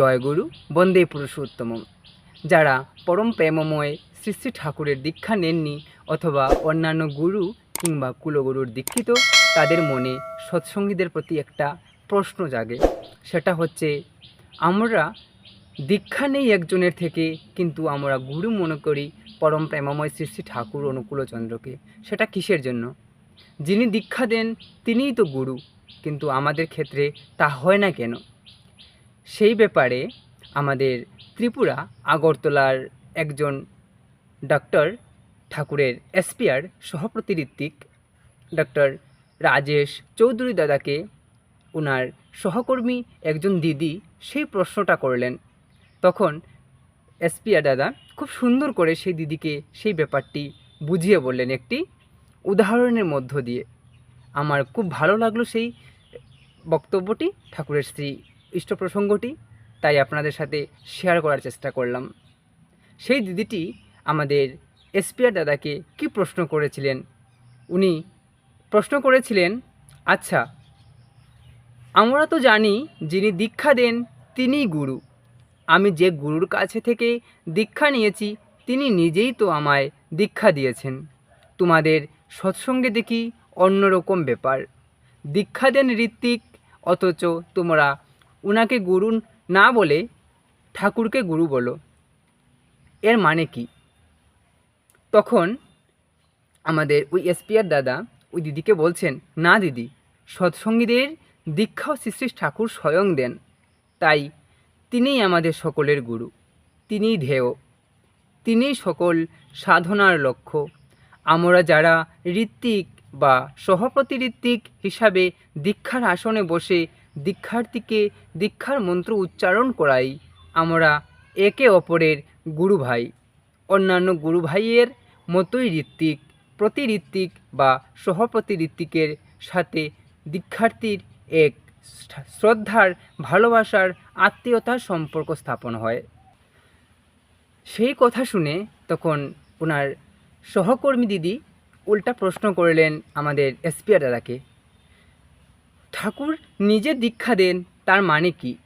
জয়গুরু বন্দে পুরুষোত্তম যারা পরম প্রেমময় শ্রী শ্রী ঠাকুরের দীক্ষা নেননি অথবা অন্যান্য গুরু কিংবা কুলগুরুর দীক্ষিত, তাদের মনে সৎসঙ্গীদের প্রতি একটা প্রশ্ন জাগে। সেটা হচ্ছে, আমরা দীক্ষা নেই একজনের থেকে, কিন্তু আমরা গুরু মনে করি পরম প্রেমময় শ্রী শ্রী ঠাকুর অনুকূলচন্দ্রকে। সেটা কিসের জন্য? যিনি দীক্ষা দেন, তিনিই তো গুরু। কিন্তু আমাদের ক্ষেত্রে তা হয় না কেন? সেই ব্যাপারে আমাদের ত্রিপুরা আগরতলার একজন ডক্টর ঠাকুরের এসপিআর সহপ্রতিরিত্বিক ডক্টর রাজেশ চৌধুরী দাদাকে ওনার সহকর্মী একজন দিদি সেই প্রশ্নটা করলেন। তখন এসপিআর দাদা খুব সুন্দর করে সেই দিদিকে সেই ব্যাপারটি বুঝিয়ে বললেন একটি উদাহরণের মধ্য দিয়ে। আমার খুব ভালো লাগল সেই বক্তব্যটি ঠাকুরের শ্রী ইষ্ট প্রসঙ্গটি তাই আপনাদের সাথে শেয়ার করার চেষ্টা করলাম। সেই দিদিটি আমাদের এসপিআর দাদাকে কি প্রশ্ন করেছিলেন? উনি প্রশ্ন করেছিলেন আচ্ছা আমরা তো জানি যিনি দীক্ষা দেন তিনিই গুরু। আমি যে গুরুর কাছে থেকে দীক্ষা নিয়েছি, তিনি নিজেই তো আমায় দীক্ষা দিয়েছেন। তোমাদের সৎসঙ্গে দেখি অন্যরকম ব্যাপার। দীক্ষা দেন ঋত্বিক, অথচ তোমরা উনাকে গুরু না বলে ঠাকুরকে গুরু বলো। এর মানে কি? তখন আমাদের ওই এসপিআর দাদা ওই দিদিকে বলছেন, না দিদি, সৎসঙ্গীদের দীক্ষাও শ্রী শ্রী ঠাকুর স্বয়ং দেন। তাই তিনিই আমাদের সকলের গুরু, তিনিই ধ্যেয়। তিনিই সকল সাধনার লক্ষ্য। আমরা যারা ঋত্বিক বা সহপ্রতিঋত্বিক হিসাবে দীক্ষার আসনে বসে দীক্ষার্থীকে দীক্ষার মন্ত্র উচ্চারণ করাই আমরা একে অপরের গুরু ভাই অন্যান্য গুরু ভাইয়ের মতোই ঋত্বিক প্রতি ঋত্বিক বা সহপ্রতি ঋত্বিকের সাথে দীক্ষার্থীর এক শ্রদ্ধার, ভালোবাসার আত্মীয়তার সম্পর্ক স্থাপন হয়। সেই কথা শুনে তখন ওনার সহকর্মী দিদি উল্টা প্রশ্ন করলেন আমাদের এসপিআর দাদাকে। ঠাকুর নিজে দীক্ষা দেন, তার মানে কি?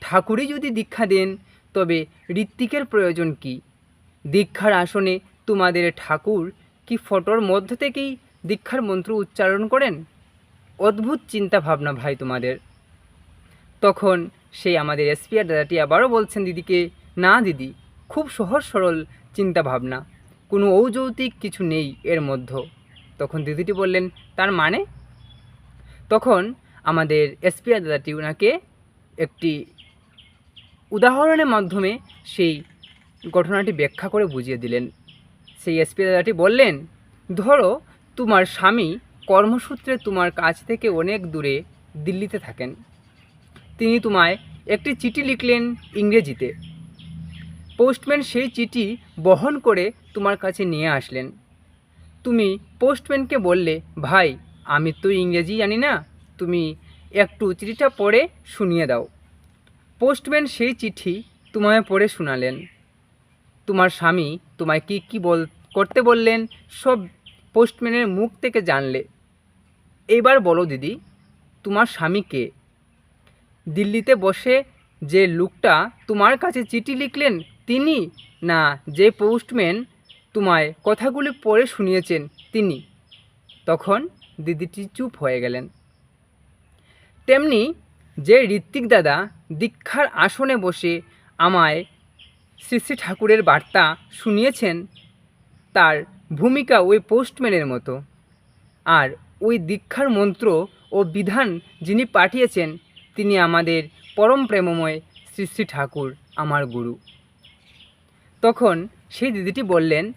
ঠাকুরই যদি দীক্ষা দেন, তবে ঋত্বিকের প্রয়োজন কি? দীক্ষার আসনে তোমাদের ঠাকুর কি ফটোর মধ্য থেকেই দীক্ষার মন্ত্র উচ্চারণ করেন? অদ্ভুত চিন্তা ভাবনা ভাই তোমাদের। তখন সেই আমাদের এসপিআর দাদাটি আবারও বলছেন দিদিকে, না দিদি, খুব সহজ সরল চিন্তা ভাবনা কোনো ঔযৌতিক কিছু নেই এর মধ্যে। তখন দিদিটি বললেন, তার মানে? তখন আমাদের এসপিআর দাদাটি ওনাকে একটি উদাহরণের মাধ্যমে সেই ঘটনাটি ব্যাখ্যা করে বুঝিয়ে দিলেন। সেই এসপি দাদাটি বললেন, ধরো, তোমার স্বামী কর্মসূত্রে তোমার কাছ থেকে অনেক দূরে দিল্লিতে থাকেন। তিনি তোমায় একটি চিঠি লিখলেন ইংরেজিতে। পোস্টম্যান সেই চিঠি বহন করে তোমার কাছে নিয়ে আসলেন। তুমি পোস্টম্যানকে বললে, ভাই আমি তো ইংরেজি জানি না, তুমি একটু চিঠিটা পড়ে শুনিয়ে দাও। পোস্টম্যান সেই চিঠি তোমায় পড়ে শোনালেন। তোমার স্বামী তোমায় কি কি বল, করতে বললেন, সব পোস্টম্যানের মুখ থেকে জানলে। এইবার বলো দিদি, তোমার স্বামীকে দিল্লিতে বসে যে লোকটা তোমার কাছে চিঠি লিখলেন তিনি না যে পোস্টম্যান তোমায় কথাগুলি পড়ে শুনিয়েছেন তিনি? তখন দিদিটি চুপ হয়ে গেলেন। তেমনি যে ঋত্বিক দাদা দীক্ষার আসনে বসে আমায় শ্রী শ্রী ঠাকুরের বার্তা শুনিয়েছেন, তার ভূমিকা ওই পোস্টম্যানের মতো। আর ওই দীক্ষার মন্ত্র ও বিধান যিনি পাঠিয়েছেন, তিনি আমাদের পরম প্রেমময় শ্রী শ্রী ঠাকুর, আমার গুরু। তখন সেই দিদিটি বললেন,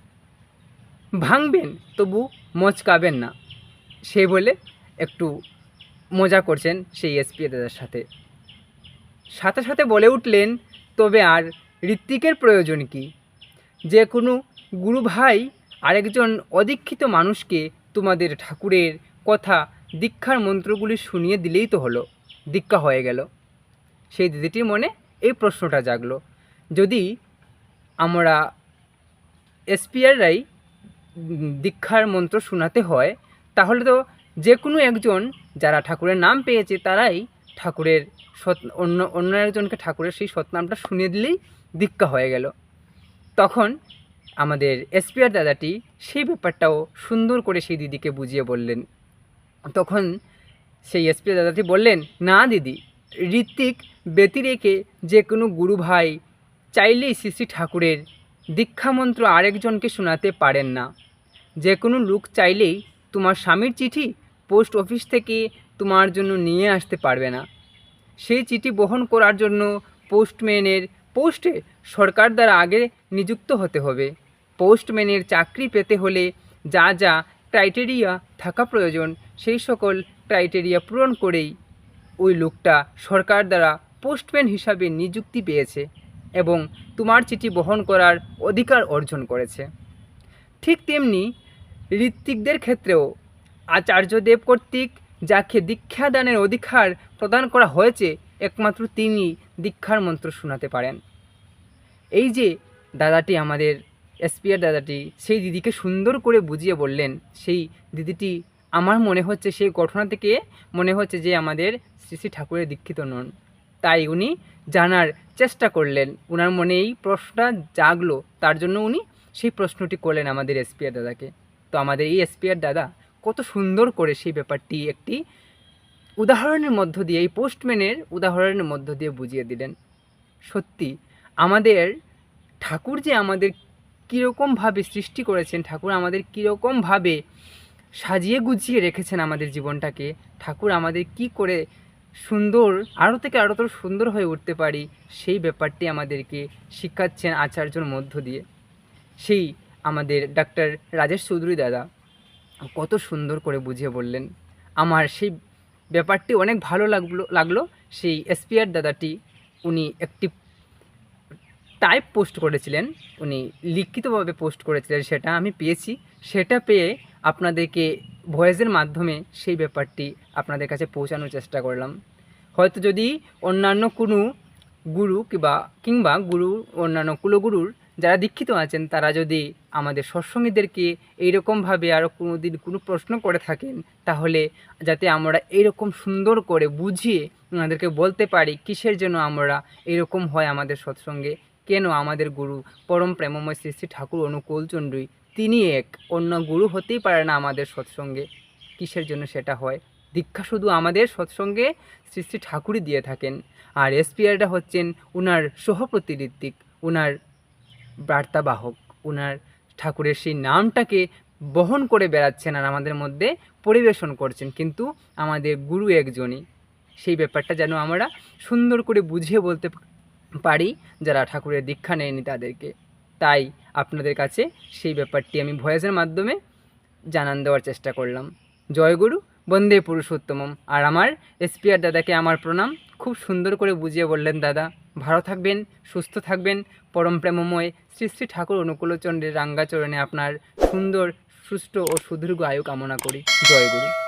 ভাঙবেন, তবু মচকাবেন না। সে বলে একটু মজা করছেন সেই এসপি দাদার সাথে। সাথে সাথে বলে উঠলেন, তবে আর ঋত্বিকের প্রয়োজন কি? যে কোনো গুরু ভাই আরেকজন অদীক্ষিত মানুষকে তোমাদের ঠাকুরের কথা দীক্ষার মন্ত্রগুলি শুনিয়ে দিলেই তো হলো, দীক্ষা হয়ে গেল। সেই দিদিটির মনে এই প্রশ্নটা জাগলো, যদি আমরা এসপিআররাই দীক্ষার মন্ত্র শোনাতে হয় তাহলে তো যে কোনো একজন যারা ঠাকুরের নাম পেয়েছে তারাই ঠাকুরের সৎ, অন্য অন্য একজনকে ঠাকুরের সেই সৎনামটা শুনিয়ে দিলেই দীক্ষা হয়ে গেল। তখন আমাদের এসপিআর দাদাটি সেই ব্যাপারটাও সুন্দর করে সেই দিদিকে বুঝিয়ে বললেন। তখন সেই এসপিআর দাদাটি বললেন, না দিদি, ঋত্বিক ব্যতি রেখে যে কোনো গুরু ভাই চাইলেই শ্রী শ্রী ঠাকুরের দীক্ষামন্ত্র আরেকজনকে শোনাতে পারেন না। যে কোনো লোক চাইলেই তোমার স্বামীর চিঠি পোস্ট অফিস থেকে তোমার জন্য নিয়ে আসতে পারবে না। সেই চিঠি বহন করার জন্য পোস্টম্যানের পোস্টে সরকার দ্বারা আগে নিযুক্ত হতে হবে। পোস্টম্যানের চাকরি পেতে হলে যা যা ক্রাইটেরিয়া থাকা প্রয়োজন, সেই সকল ক্রাইটেরিয়া পূরণ করেই ওই লোকটা সরকার দ্বারা পোস্টম্যান হিসাবে নিযুক্তি পেয়েছে এবং তোমার চিঠি বহন করার অধিকার অর্জন করেছে। ঠিক তেমনি ঋত্বিকদের ক্ষেত্রেও আচার্যদেব কর্তৃক যাকে দীক্ষাদানের অধিকার প্রদান করা হয়েছে, একমাত্র তিনি দীক্ষার মন্ত্র শোনাতে পারেন। এই যে দাদাটি আমাদের এসপিআর দাদাটি, সেই দিদিকে সুন্দর করে বুঝিয়ে বললেন, সেই দিদিটি আমার মনে হচ্ছে সেই ঘটনা থেকে মনে হচ্ছে যে আমাদের শ্রী শ্রী ঠাকুরের দীক্ষিত নন। তাই উনি জানার চেষ্টা করলেন। ওনার মনে এই প্রশ্নটা জাগলো। তার জন্য উনি সেই প্রশ্নটি করলেন আমাদের এসপিআর দাদাকে। তো আমাদের এই এসপিআর দাদা কত সুন্দর করে সেই ব্যাপারটি একটি উদাহরণের মধ্য দিয়ে, এই পোস্টম্যানের উদাহরণের মধ্য দিয়ে বুঝিয়ে দিলেন। সত্যি, আমাদের ঠাকুর যে আমাদের কীরকমভাবে সৃষ্টি করেছেন, ঠাকুর আমাদের কীরকমভাবে সাজিয়ে গুছিয়ে রেখেছেন আমাদের জীবনটাকে, ঠাকুর আমাদের কি করে সুন্দর আরও থেকে আরও তো সুন্দর হয়ে উঠতে পারি, সেই ব্যাপারটি আমাদেরকে শিখাচ্ছেন আচার্যর মধ্য দিয়ে। সেই আমাদের ডাক্তার রাজেশ চৌধুরী দাদা কত সুন্দর করে বুঝিয়ে বললেন। আমার সেই ব্যাপারটি অনেক ভালো লাগল লাগল। সেই এসপিআর দাদাটি উনি একটি টাইপ পোস্ট করেছিলেন, উনি লিখিতভাবে পোস্ট করেছিলেন সেটা আমি পেয়েছি। সেটা পেয়ে আপনাদেরকে ভয়েসের মাধ্যমে সেই ব্যাপারটি আপনাদের কাছে পৌঁছানোর চেষ্টা করলাম। হয়তো যদি অন্যান্য কোনো গুরু কিংবা কিংবা গুরু, অন্যান্য কুলগুরুর যারা দীক্ষিত আছেন, তারা যদি আমাদের সৎসঙ্গীদেরকে এইরকমভাবে আরও কোনো দিন কোনো প্রশ্ন করে থাকেন, তাহলে যাতে আমরা এইরকম সুন্দর করে বুঝিয়ে ওনাদেরকে বলতে পারি, কিসের জন্য আমরা এরকম হয় আমাদের সৎসঙ্গে? কেন আমাদের গুরু পরম প্রেমময় শ্রী শ্রী ঠাকুর অনুকূল চন্দ্রী তিনি এক অন্য গুরু হতেই পারে না আমাদের সৎসঙ্গে? কিসের জন্য সেটা হয়? দীক্ষা শুধু আমাদের সৎসঙ্গে শ্রী শ্রী ঠাকুরই দিয়ে থাকেন। আর এসপিআরটা হচ্ছেন উনার সহপ্রতিনিধিক, উনার বার্তাবাহক। উনার ঠাকুরের সেই নামটাকে বহন করে বেড়াচ্ছেন আর আমাদের মধ্যে পরিবেশন করছেন। কিন্তু আমাদের গুরু একজনই। সেই ব্যাপারটা যেন আমরা সুন্দর করে বুঝিয়ে বলতে পারি যারা ঠাকুরের দীক্ষা নেয়নি তাদেরকে। তাই আপনাদের কাছে সেই ব্যাপারটি আমি ভয়েসের মাধ্যমে জানান দেওয়ার চেষ্টা করলাম। জয় গুরু। বন্দে পুরুষোত্তমম। আর আমার এসপিআর দাদাকে আমার প্রণাম। খুব সুন্দর করে বুঝিয়ে বললেন দাদা। ভালো থাকবেন, সুস্থ থাকবেন। পরম প্রেমময় শ্রী শ্রী ঠাকুর অনুকূলচন্দ্রের রাঙ্গাচরণে আপনার সুন্দর, সুষ্ঠু ও সুদীর্ঘ আয়ু কামনা করি। জয় গুরু।